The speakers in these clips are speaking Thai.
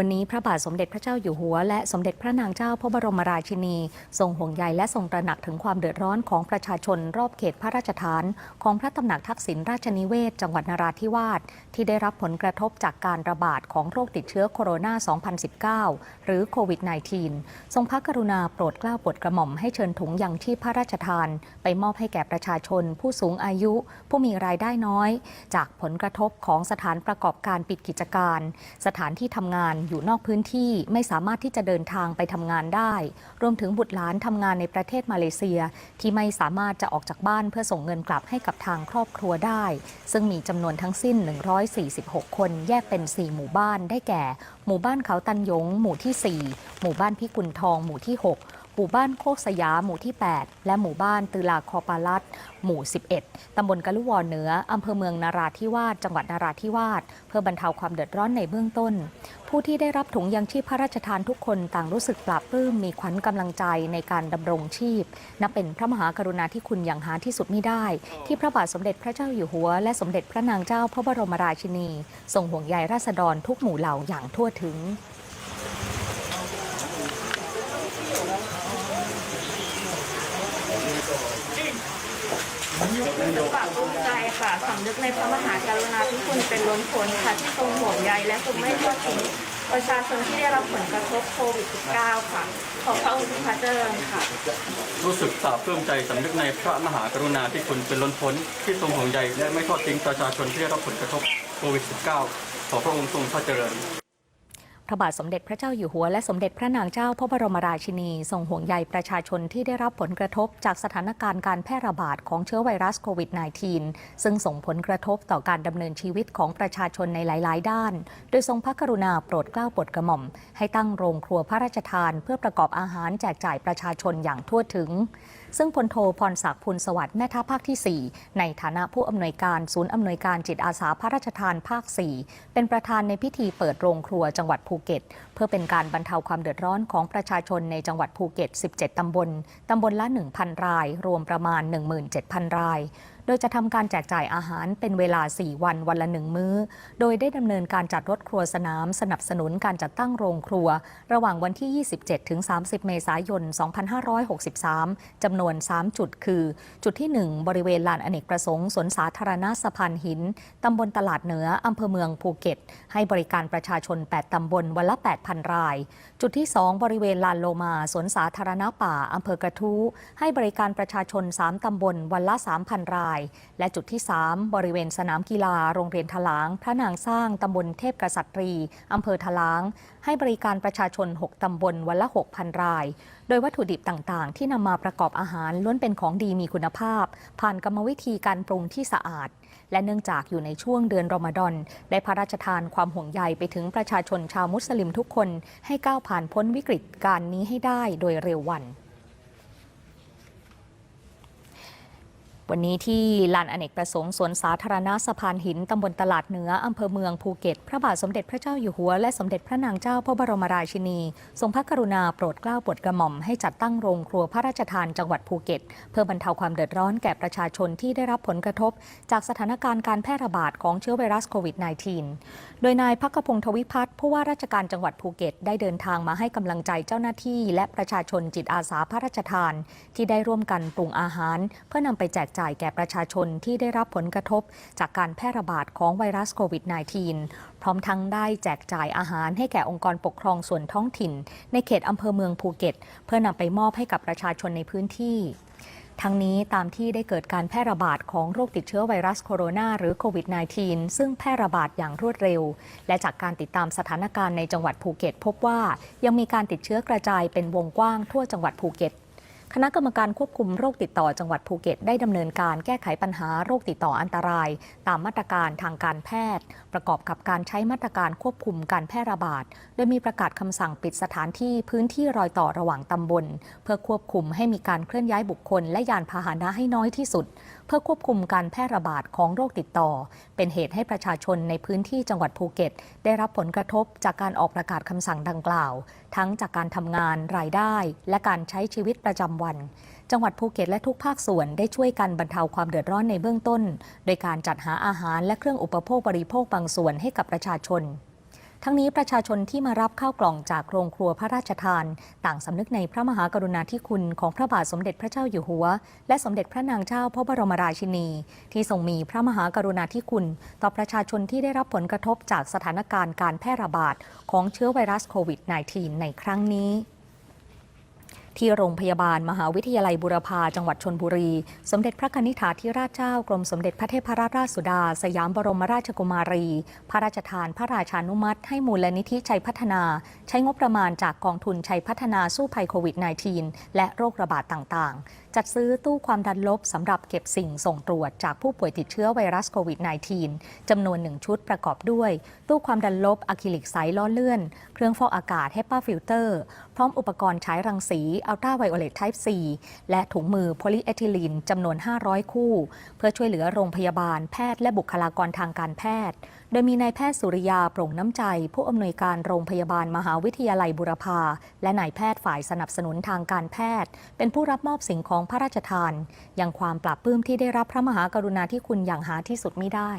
วันนี้พระบาทสมเด็จพระเจ้าอยู่หัว และสมเด็จพระนางเจ้าพระบรมราชินี ทรงห่วงใยและทรงตระหนักถึงความเดือดร้อนของประชาชนรอบเขตพระราชฐาน ของพระตำหนักทักษิณราชนิเวศ จังหวัดนราธิวาสที่ได้รับผลกระทบจากการระบาดของโรคติดเชื้อโคโรนา 2019 หรือโควิด -19 ทรงพระกรุณาโปรดเกล้าโปรดกระหม่อมให้เชิญถุงยังชีพพระราชทาน ไปมอบให้แก่ประชาชน ผู้สูงอายุ ผู้มีรายได้น้อย จากผลกระทบของสถานประกอบการปิดกิจการ สถานที่ทำงานอยู่นอกพื้นที่ไม่สามารถที่จะเดินทางไปทำงานได้ รวมถึงบุตรหลานทำงานในประเทศมาเลเซีย ที่ไม่สามารถจะออกจากบ้านเพื่อส่งเงินกลับให้กับทางครอบครัวได้ ซึ่งมีจำนวนทั้งสิ้น 146 คนแยกเป็น 4 หมู่บ้านได้แก่ หมู่บ้านเขาตันยง หมู่ที่ 4 หมู่บ้านพิกุลทอง หมู่ที่ 6 หมู่บ้านโคกสยามหมู่ที่ 8 และหมู่บ้านตือลาคอปาลัดหมู่ 11 ตำบลกะลุวอเหนืออำเภอเมืองนาราธิวาสจังหวัดนาราธิวาสเพื่อบรรเทาความเดือดร้อนในเบื้องต้น ผู้ที่ได้รับถุงยังชีพพระราชทานทุกคนต่างรู้สึกปลาบปลื้มมีขวัญกำลังใจในการดำรงชีพ นับเป็นพระมหากรุณาธิคุณอย่างหาที่สุดไมิได้ ที่พระบาทสมเด็จพระเจ้าอยู่หัว และสมเด็จพระนางเจ้าพระบรมราชินีทรงห่วงใยราษฎรทุกหมู่เหล่าอย่างทั่วถึง ปรากภูมิใจค่ะสำนึกในพระมหากรุณาธิคุณเป็นล้นพ้นค่ะที่ทรงห่วงใยและทรงไม่ทอดทิ้งประชาชนที่ได้รับผลกระทบโควิด -19 ค่ะ ขอพระองค์ทรงพระเจริญค่ะ รู้สึกซาบปลื้มใจสำนึกในพระมหากรุณาธิคุณเป็นล้นพ้นที่ทรงห่วงใยและไม่ทอดทิ้งประชาชนที่ได้รับผลกระทบโควิด -19 ขอพระองค์ทรงพระเจริญ พระบาทสมเด็จพระเจ้าอยู่หัวและสมเด็จพระนางเจ้าพระบรมราชินี ทรงห่วงใยประชาชนที่ได้รับผลกระทบจากสถานการณ์การแพร่ระบาดของเชื้อไวรัสโควิด -19 ซึ่งส่งผลกระทบต่อการดำเนินชีวิตของประชาชนในหลาย ๆ ด้าน โดยทรงพระกรุณาโปรดเกล้าโปรดกระหม่อม ให้ตั้งโรงครัวพระราชทาน เพื่อประกอบอาหารแจกจ่ายประชาชนอย่างทั่วถึง ซึ่งพลโทพรศักดิ์พูลสวัสดิ์แม่ทัพภาคที่ 4 ในฐานะผู้อำนวยการศูนย์อำนวยการจิตอาสาพระราชทานภาค 4 เป็นประธานในพิธีเปิดโรงครัวจังหวัดภูเก็ต เพื่อเป็นการบรรเทาความเดือดร้อนของประชาชนในจังหวัดภูเก็ต 17ตำบลตำบลละ 1,000 ราย รวมประมาณ 17,000 ราย โดยจะทำการแจกจ่ายอาหารเป็นเวลา 4 วันวันละหนึ่งมื้อ โดยได้ดำเนินการจัดรถครัวสนาม สนับสนุนการจัดตั้งโรงครัว ระหว่างวันที่ 27 ถึง 30 เมษายน 2563 จำนวน 3 จุดคือ จุดที่ 1 บริเวณลานอเนกประสงค์สวนสาธารณะสะพานหินตำบลตลาดเหนืออำเภอเมืองภูเก็ต ให้บริการประชาชน 8 ตำบลวันละ 8,000 ราย จุดที่ 2 บริเวณลานโลมาสวนสาธารณะป่าอำเภอกระทู้ให้บริการประชาชน 3 ตำบลวันละ 3,000 รายและจุดที่ 3 บริเวณสนามกีฬา โรงเรียนทลาง พระนางสร้างตำบลเทพกษัตรีอำเภอทลาง ให้บริการประชาชน 6 ตำบลวันละ 6,000 ราย โดยวัตถุดิบต่างๆ ที่นำมาประกอบอาหารล้วนเป็นของดีมีคุณภาพ ผ่านกรรมวิธีการปรุงที่สะอาด และเนื่องจากอยู่ในช่วงเดือนรอมฎอนได้พระราชทานความห่วงใยไปถึงประชาชนชาวมุสลิมทุกคนให้ก้าวผ่านพ้นวิกฤตการนี้ให้ได้โดยเร็ววัน วันนี้ที่ลานอเนกประสงค์สวนสาธารณะสะพานหินตำบลตลาดเหนืออำเภอเมืองภูเก็ต พระบาทสมเด็จพระเจ้าอยู่หัว และสมเด็จพระนางเจ้าพระบรมราชินี ทรงพระกรุณาโปรดเกล้าโปรดกระหม่อมให้จัดตั้งโรงครัวพระราชทานจังหวัดภูเก็ต เพื่อบรรเทาความเดือดร้อนแก่ประชาชนที่ได้รับผลกระทบ จากสถานการณ์การแพร่ระบาดของเชื้อไวรัสโควิด -19 โดยนายพักกพงศ์ทวิพัฒน์ผู้ว่าราชการจังหวัดภูเก็ต ได้เดินทางมาให้กำลังใจเจ้าหน้าที่ และประชาชนจิตอาสาพระราชทาน ที่ได้ร่วมกันปรุงอาหาร เพื่อนำไปแจกจ่ายแก่ประชาชนที่ได้รับผลกระทบจากการแพร่ระบาดของไวรัสโควิด -19 พร้อมทั้งได้แจกจ่ายอาหารให้แก่องค์กรปกครองส่วนท้องถิ่น ในเขตอำเภอเมืองภูเก็ต เพื่อนำไปมอบให้กับประชาชนในพื้นที่ทั้งนี้ตามที่ได้เกิดการแพร่ระบาดของโรคติดเชื้อไวรัสโคโรนาหรือโควิด -19 ซึ่งแพร่ระบาดอย่างรวดเร็ว และจากการติดตามสถานการณ์ในจังหวัดภูเก็ต พบว่ายังมีการติดเชื้อกระจายเป็นวงกว้างทั่วจังหวัดภูเก็ต คณะกรรมการควบคุมโรคติดต่อจังหวัดภูเก็ต ได้ดำเนินการแก้ไขปัญหาโรคติดต่ออันตราย ตามมาตรการทางการแพทย์ ประกอบกับการใช้มาตรการควบคุมการแพร่ระบาด โดยมีประกาศคำสั่งปิดสถานที่พื้นที่รอยต่อระหว่างตำบล เพื่อควบคุมให้มีการเคลื่อนย้ายบุคคลและยานพาหนะให้น้อยที่สุดเพื่อควบคุมการแพร่ระบาดของโรคติดต่อ เป็นเหตุให้ประชาชนในพื้นที่จังหวัดภูเก็ต ได้รับผลกระทบจากการออกประกาศคำสั่งดังกล่าว ทั้งจากการทำงานรายได้ และการใช้ชีวิตประจำวัน จังหวัดภูเก็ตและทุกภาคส่วนได้ช่วยกันบรรเทาความเดือดร้อนในเบื้องต้น โดยการจัดหาอาหารและเครื่องอุปโภคบริโภคบางส่วนให้กับประชาชน ทั้งนี้ประชาชนที่มารับข้าวกล่องจากโรงครัวพระราชทาน ต่างสำนึกในพระมหากรุณาธิคุณของพระบาทสมเด็จพระเจ้าอยู่หัว และสมเด็จพระนางเจ้าพระบรมราชินี ที่ทรงมีพระมหากรุณาธิคุณ ต่อประชาชนที่ได้รับผลกระทบจากสถานการณ์การแพร่ระบาดของเชื้อไวรัสโควิด -19 ในครั้งนี้ ที่โรงพยาบาลมหาวิทยาลัยบุรพาจังหวัดชนบุรี สมเด็จพระกนิษฐาธิราชเจ้ากรมสมเด็จพระเทพรัตนราชสุดา สยามบรมราชกุมารี พระราชทานพระราชานุมัติ ให้มูลนิธิชัยพัฒนา ใช้งบประมาณจากกองทุนชัยพัฒนาสู้ภัยโควิด -19 และโรคระบาดต่างๆ จัดซื้อตู้ความดันลบสำหรับเก็บสิ่งส่งตรวจจากผู้ป่วยติดเชื้อไวรัสโควิด -19 จำนวนหนึ่งชุดประกอบด้วยตู้ความดันลบอะคริลิกใสล้อเลื่อน เครื่องฟอกอากาศ HEPA ฟิลเตอร์ พร้อมอุปกรณ์ฉายรังสีอัลตราไวโอเลตไทป์ C และถุงมือโพลีเอทิลีนจำนวน 500 คู่ เพื่อช่วยเหลือโรงพยาบาลแพทย์และบุคลากรทางการแพทย์ โดยมีนายแพทย์สุริยาโปร่งน้ำใจ ผู้อำนวยการโรงพยาบาลมหาวิทยาลัยบุรพาและนายแพทย์ฝ่ายสนับสนุนทางการแพทย์ เป็นผู้รับมอบสิ่งของพระราชทานยังความปราบปลื้มที่ได้รับพระมหากรุณาธิคุณอย่างหาที่สุดไม่ได้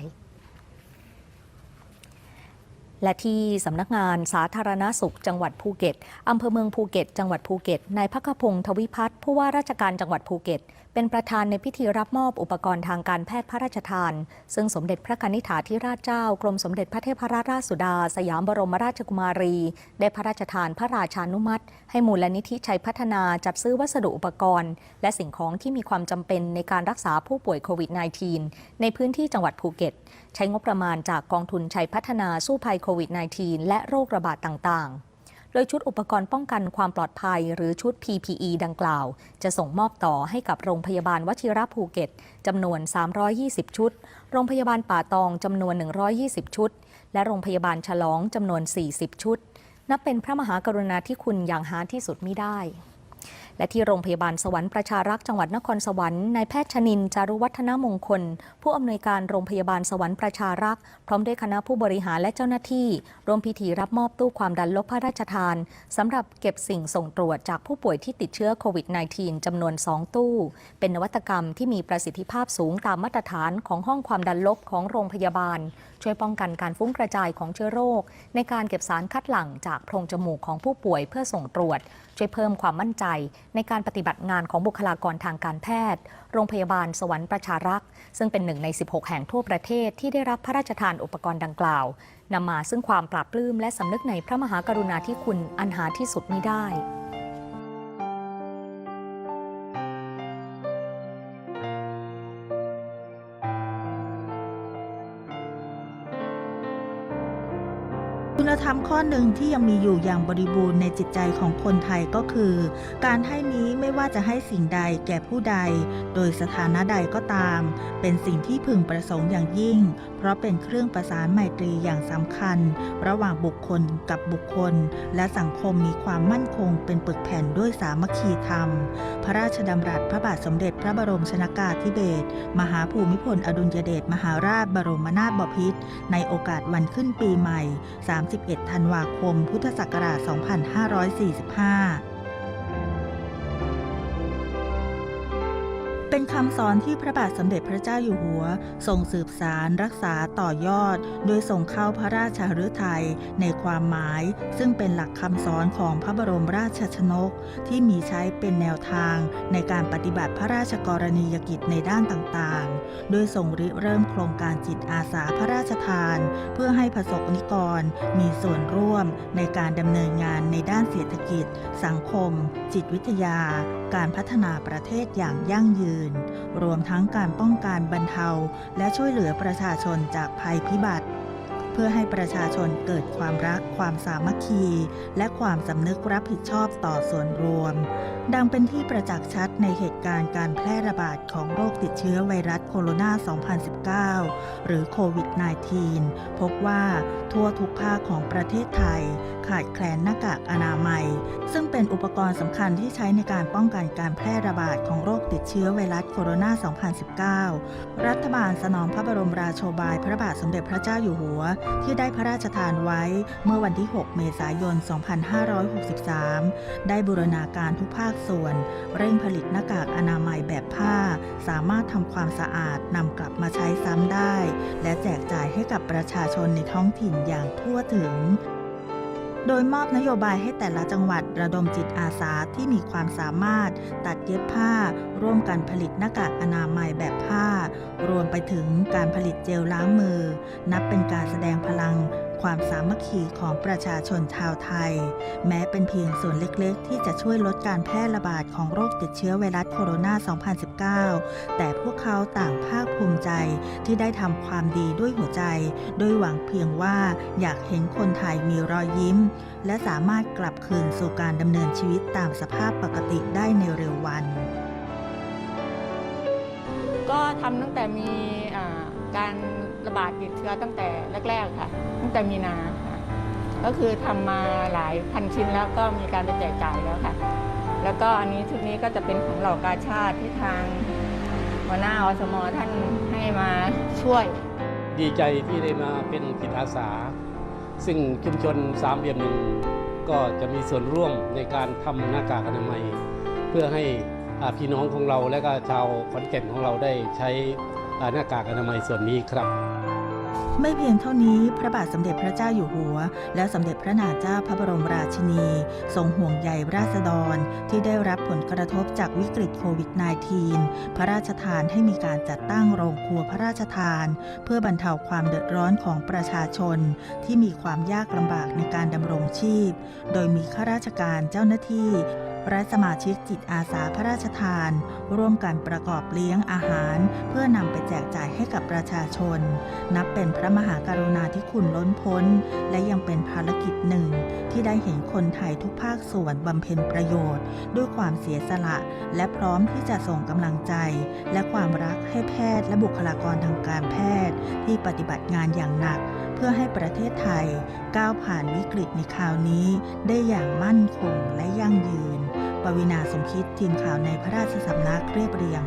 และที่สำนักงานสาธารณสุขจังหวัดภูเก็ตอำเภอเมืองภูเก็ต จังหวัดภูเก็ต นายพักพงศ์ทวิพัฒน์ผู้ว่าราชการจังหวัดภูเก็ต เป็นประธานในพิธีรับมอบอุปกรณ์ทางการแพทย์พระราชทาน ซึ่งสมเด็จพระนิษฐาธิราชเจ้า กรมสมเด็จพระเทพรัตนราชสุดา สยามบรมราชกุมารี ได้พระราชทานพระราชานุมัติ ให้มูลนิธิชัยพัฒนาจัดซื้อวัสดุอุปกรณ์ และสิ่งของที่มีความจำเป็นในการรักษาผู้ป่วยโควิด -19 ในพื้นที่จังหวัดภูเก็ต ใช้งบประมาณจากกองทุนชัยพัฒนาสู้ภัยควิด -19 และโรคระบาดต่างๆ โดยชุดอุปกรณ์ป้องกันความปลอดภัยหรือชุด PPE ดังกล่าว จะส่งมอบต่อให้กับโรงพยาบาลวชิระภูเก็ตจำนวน 320 ชุด โรงพยาบาลป่าตองจำนวน 120 ชุด และโรงพยาบาลฉลองจำนวน 40 ชุด นับเป็นพระมหากรุณาธิคุณอย่างหาที่สุดมิได้ และที่โรงพยาบาลสวรรค์ประชารักษ์จังหวัดนครสวรรค์นายแพทย์ชนินจารุวัฒนมงคล ผู้อำนวยการโรงพยาบาลสวรรค์ประชารักษ์พร้อมด้วยคณะผู้บริหารและเจ้าหน้าที่ร่วมพิธีรับมอบตู้ความดันลบพระราชทานสำหรับเก็บสิ่งส่งตรวจจากผู้ป่วยที่ติดเชื้อโควิด -19 จำนวน 2 ตู้ เป็นนวัตกรรมที่มีประสิทธิภาพสูงตามมาตรฐานของห้องความดันลบของโรงพยาบาล ช่วยป้องกันการฟุ้งกระจายของเชื้อโรค ในการเก็บสารคัดหลั่งจากโพรงจมูกของผู้ป่วยเพื่อส่งตรวจ ช่วยเพิ่มความมั่นใจ ในการปฏิบัติงานของบุคลากรทางการแพทย์ โรงพยาบาลสวรรค์ประชารักษ์ซึ่งเป็นหนึ่งใน 16 แห่งทั่วประเทศที่ได้รับพระราชทานอุปกรณ์ดังกล่าวนำมาซึ่งความปราบปลื้มและสำนึกในพระมหากรุณาธิคุณอันหาที่สุดมิได้ คุณธรรมข้อหนึ่งที่ยังมีอยู่อย่างบริบูรณ์ในจิตใจของคนไทยก็คือ การให้นี้ไม่ว่าจะให้สิ่งใดแก่ผู้ใด โดยสถานะใดก็ตาม เป็นสิ่งที่พึงประสงค์อย่างยิ่ง เพราะเป็นเครื่องประสานไมตรีอย่างสำคัญ ระหว่างบุคคลกับบุคคล และสังคมมีความมั่นคงเป็นปึกแผ่นด้วยสามัคคีธรรม พระราชดำรัสพระบาทสมเด็จพระบรมชนากาธิเบศรมหาภูมิพลอดุลยเดชมหาราชบรมนาถบพิตรในโอกาสวันขึ้นปีใหม่31 ธันวาคม พุทธศักราช 2545 เป็นคำสอนที่พระบาทสมเด็จพระเจ้าอยู่หัวทรงสืบสารรักษาต่อยอด โดยส่งเข้าพระราชฤทัยในความหมาย ซึ่งเป็นหลักคำสอนของพระบรมราชชนก ที่มีใช้เป็นแนวทางในการปฏิบัติพระราชกรณียกิจในด้านต่างๆ โดยส่งริเริ่มโครงการจิตอาสาพระราชทาน เพื่อให้ประสบนิกรมีส่วนร่วมในการดำเนินงานในด้านเศรษฐกิจ สังคม จิตวิทยา การพัฒนาประเทศอย่างยั่งยืนรวมทั้งการป้องกันบรรเทา และช่วยเหลือประชาชนจากภัยพิบัติ เพื่อให้ประชาชนเกิดความรัก ความสามัคคี และความสำนึกรับผิดชอบต่อส่วนรวม ดังเป็นที่ประจักษ์ชัดในเหตุการณ์การแพร่ระบาดของโรคติดเชื้อไวรัสโคโรนา 2019 หรือโควิด -19 พบว่าทั่วทุกภาคของประเทศไทย ขาดแคลนหน้ากากอนามัย ซึ่งเป็นอุปกรณ์สำคัญที่ใช้ในการป้องกันการแพร่ระบาดของโรคติดเชื้อไวรัสโคโรนา 2019 รัฐบาลสนองพระบรมราโชบายพระบาทสมเด็จพระเจ้าอยู่หัว ที่ได้พระราชทานไว้เมื่อวันที่ 6 เมษายน 2563 ได้บูรณาการทุกภาคส่วน เร่งผลิตหน้ากากอนามัยแบบผ้า สามารถทำความสะอาดนำกลับมาใช้ซ้ำได้และและแจกจ่ายให้กับประชาชนในท้องถิ่นอย่างทั่วถึงโดยมอบนโยบายให้แต่ละจังหวัดระดมจิตอาสาที่มีความสามารถ ตัดเย็บผ้า ร่วมกันผลิตหน้ากากอนามัยแบบผ้า รวมไปถึงการผลิตเจลล้างมือ นับเป็นการแสดงพลัง ความสามัคคีของประชาชนชาวไทย แม้เป็นเพียงส่วนเล็กๆ ที่จะช่วยลดการแพร่ระบาดของโรคติดเชื้อไวรัสโคโรนา 2019 แต่พวกเขาต่างภาคภูมิใจที่ได้ทำความดีด้วยหัวใจ โดยหวังเพียงว่าอยากเห็นคนไทยมีรอยยิ้ม และสามารถกลับคืนสู่การดำเนินชีวิตตามสภาพปกติได้ในเร็ววัน ก็ทำตั้งแต่มีการ ระบาดติดเชื้อตั้งแต่แรกๆค่ะ ตั้งแต่มีนาค่ะก็คือทำมาหลายพันชิ้นแล้วก็มีการไปแจกจ่ายแล้วค่ะ แล้วก็อันนี้ชุดนี้ก็จะเป็นของเหล่ากาชาติที่ทางหัวหน้าอสมท่านให้มาช่วย ดีใจที่ได้มาเป็นจิตอาสา ซึ่งชุมชนสามเหลี่ยมหนึ่งก็จะมีส่วนร่วมในการทำหน้ากากอนามัย เพื่อให้พี่น้องของเราและก็ชาวขอนแก่นของเราได้ใช้ หน้ากากอนามัยส่วนนี้ครับ ไม่เพียงเท่านี้พระบาทสมเด็จพระเจ้าอยู่หัว และสมเด็จพระนางเจ้าพระบรมราชินี ทรงห่วงใยราษฎรที่ได้รับผลกระทบจากวิกฤตโควิด -19 พระราชทานให้มีการจัดตั้งโรงครัวพระราชทาน เพื่อบรรเทาความเดือดร้อนของประชาชน ที่มีความยากลำบากในการดำรงชีพ โดยมีข้าราชการเจ้าหน้าที่ และสมาชิกจิตอาสาพระราชทาน ร่วมกันประกอบเลี้ยงอาหาร เพื่อนำไปแจกจ่ายให้กับประชาชน นับเป็นพระมหากรุณาธิคุณล้นพ้น และยังเป็นภารกิจหนึ่ง ที่ได้เห็นคนไทยทุกภาคส่วนบำเพ็ญประโยชน์ ด้วยความเสียสละ และพร้อมที่จะส่งกำลังใจ และความรักให้แพทย์และบุคลากรทางการแพทย์ ที่ปฏิบัติงานอย่างหนัก เพื่อให้ประเทศไทยก้าวผ่านวิกฤตในคราวนี้ได้อย่างมั่นคงและยั่งยืน ปวินาสมคิดทีมข่าวในพระราชสำนักเรียบเรียง